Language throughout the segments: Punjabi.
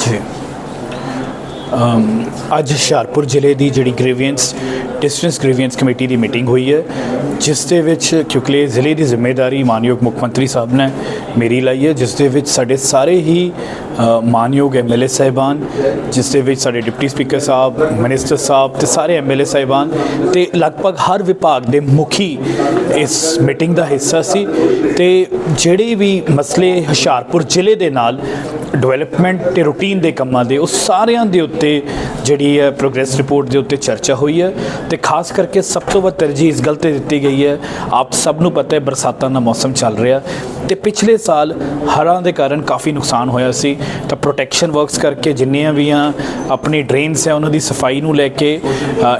ਜੀ। ਅੱਜ ਹੁਸ਼ਿਆਰਪੁਰ ਜ਼ਿਲ੍ਹੇ ਦੀ ਜਿਹੜੀ ਗ੍ਰੀਵੈਂਸ ਡਿਸਟੈਂਸ ਗ੍ਰੀਵੈਂਸ ਕਮੇਟੀ ਦੀ ਮੀਟਿੰਗ ਹੋਈ ਹੈ ਜਿਸ ਦੇ ਵਿੱਚ ਕਿਉਂਕਿ ਜ਼ਿਲ੍ਹੇ ਦੀ ਜ਼ਿੰਮੇਵਾਰੀ ਮਾਨਯੋਗ ਮੁੱਖ ਮੰਤਰੀ ਸਾਹਿਬ ਨੇ ਮੇਰੀ ਲਈ ਹੈ ਜਿਸ ਦੇ ਵਿੱਚ ਸਾਡੇ ਸਾਰੇ ਹੀ ਅ, ਮਾਨਯੋਗ ਐਮਐਲਏ ਸਾਹਿਬਾਨ ਜਿਸ ਦੇ ਵਿੱਚ ਸਾਡੇ ਡਿਪਟੀ ਸਪੀਕਰ ਸਾਹਿਬ ਮਿਨਿਸਟਰ ਸਾਹਿਬ ਤੇ ਸਾਰੇ ਐਮਐਲਏ ਸਾਹਿਬਾਨ ਤੇ ਲਗਭਗ ਹਰ ਵਿਭਾਗ ਦੇ ਮੁਖੀ ਇਸ ਮੀਟਿੰਗ ਦਾ ਹਿੱਸਾ ਸੀ ਤੇ ਜਿਹੜੇ ਵੀ ਮਸਲੇ ਹੁਸ਼ਿਆਰਪੁਰ ਜ਼ਿਲ੍ਹੇ ਦੇ ਨਾਲ ਡਿਵੈਲਪਮੈਂਟ ਤੇ ਰੂਟੀਨ ਦੇ ਕੰਮਾਂ ਦੇ ਉਹ ਸਾਰਿਆਂ ਦੇ ਉੱਤੇ ਜਿਹੜੀ ਹੈ ਪ੍ਰੋਗਰੈਸ ਰਿਪੋਰਟ ਦੇ ਉੱਤੇ ਚਰਚਾ ਹੋਈ ਹੈ ਤੇ ਖਾਸ ਕਰਕੇ ਸਭ ਤੋਂ ਵੱਧ ਤਰਜੀਹ ਇਸ ਗੱਲ ਤੇ ਦਿੱਤੀ ਗਈ ਹੈ ਆਪ ਸਭ ਨੂੰ ਪਤਾ ਹੈ ਬਰਸਾਤਾਂ ਦਾ ਮੌਸਮ ਚੱਲ ਰਿਹਾ ਤੇ ਪਿਛਲੇ ਸਾਲ ਹੜ੍ਹਾਂ ਦੇ ਕਾਰਨ ਕਾਫੀ ਨੁਕਸਾਨ ਹੋਇਆ ਸੀ ਤਾਂ ਪ੍ਰੋਟੈਕਸ਼ਨ ਵਰਕਸ ਕਰਕੇ ਜਿੰਨੀਆਂ ਵੀ ਆ ਆਪਣੀ ਡਰੇਨਸ ਹੈ ਉਹਨਾਂ ਦੀ ਸਫ਼ਾਈ ਨੂੰ ਲੈ ਕੇ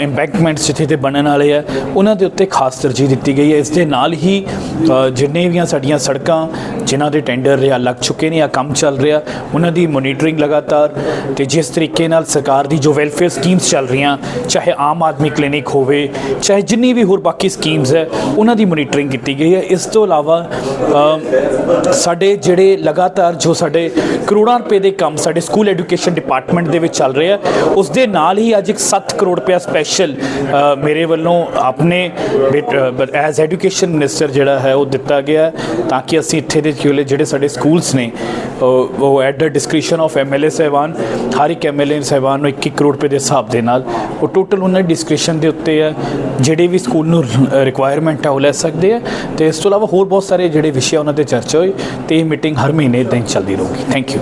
ਇੰਪੈਕਟਮੈਂਟਸ ਜਿੱਥੇ ਤੇ ਬਣਨ ਵਾਲੇ ਆ ਉਹਨਾਂ ਦੇ ਉੱਤੇ ਖਾਸ ਤਰਜੀਹ ਦਿੱਤੀ ਗਈ ਹੈ। ਇਸ ਦੇ ਨਾਲ ਹੀ ਅ, ਜਿੰਨੇ ਵੀ ਸਾਡੀਆਂ ਸੜਕਾਂ ਜਿਨ੍ਹਾਂ ਦੇ ਟੈਂਡਰ ਜਾਂ ਲੱਗ ਚੁੱਕੇ ਨੇ ਜਾਂ ਕੰਮ ਚੱਲ ਰਿਹਾ, ਉਹਨਾਂ ਦੀ ਮੋਨੀਟਰਿੰਗ ਲਗਾਤਾਰ ਤੇ ਜਿਸ ਤਰੀਕੇ ਨਾਲ ਸਰਕਾਰ ਦੀ ਜੋ ਵੈਲਫੇਅਰ ਸਕੀਮਸ ਚੱਲ ਰਹੀਆਂ, ਚਾਹੇ ਆਮ ਆਦਮੀ ਕਲੀਨਿਕ ਹੋਵੇ, ਚਾਹੇ ਜਿੰਨੀ ਵੀ ਹੋਰ ਬਾਕੀ ਸਕੀਮਸ ਹੈ, ਉਹਨਾਂ ਦੀ ਮੋਨੀਟਰਿੰਗ ਕੀਤੀ ਗਈ ਹੈ। ਇਸ ਤੋਂ ਇਲਾਵਾ ਸਾਡੇ ਜਿਹੜੇ ਲਗਾਤਾਰ ਜੋ ਸਾਡੇ ਕਰੋੜਾਂ ਰੁਪਏ ਦੇ ਕੰਮ ਸਾਡੇ ਸਕੂਲ ਐਜੂਕੇਸ਼ਨ ਡਿਪਾਰਟਮੈਂਟ ਦੇ ਵਿੱਚ ਚੱਲ ਰਿਹਾ ਉਸ ਦੇ ਨਾਲ ਹੀ ਅੱਜ ਇੱਕ 7 ਕਰੋੜ ਰੁਪਏ ਸਪੈਸ਼ਲ ਮੇਰੇ ਵੱਲੋਂ ਆਪਣੇ ਐਜ਼ ਐਜੂਕੇਸ਼ਨ ਮਿਨਿਸਟਰ ਜਿਹੜਾ ਹੈ, ਉਹ ਦਿੱਤਾ ਗਿਆ ਤਾਂ ਕਿ ਅਸੀਂ ਇੱਥੇ ਦੇ ਜਿਹੜੇ ਜਿਹੜੇ ਸਾਡੇ ਸਕੂਲਸ ਨੇ ਉਹ at the discretion of MLA ਸਾਹਿਬਾਨ, ਹਰ ਇੱਕ ਐਮਐਲਏ ਸਾਹਿਬਾਨ ਨੂੰ 21 ਕਰੋੜ ਰੁਪਏ ਦੇ ਹਿਸਾਬ ਦੇ ਨਾਲ, ਉਹ ਟੋਟਲ ਉਹਨਾਂ ਡਿਸਕ੍ਰਿਪਸ਼ਨ ਦੇ ਉੱਤੇ ਹੈ ਜਿਹੜੇ ਵੀ ਸਕੂਲ ਨੂੰ ਰਿਕੁਆਇਰਮੈਂਟ ਆ, ਉਹ ਲੈ ਸਕਦੇ ਆ, ਤੇ ਇਸ ਤੋਂ ਇਲਾਵਾ ਹੋਰ ਬਹੁਤ ਸਾਰੇ ਜਿਹੜੇ ਵਿਸ਼ੇ ਉਹਨਾਂ ਤੇ ਚਰਚਾ ਹੋਈ, ਤੇ ਇਹ ਮੀਟਿੰਗ ਹਰ ਮਹੀਨੇ ਇਦਾਂ ਹੀ ਚੱਲਦੀ ਰਹੂਗੀ। Thank you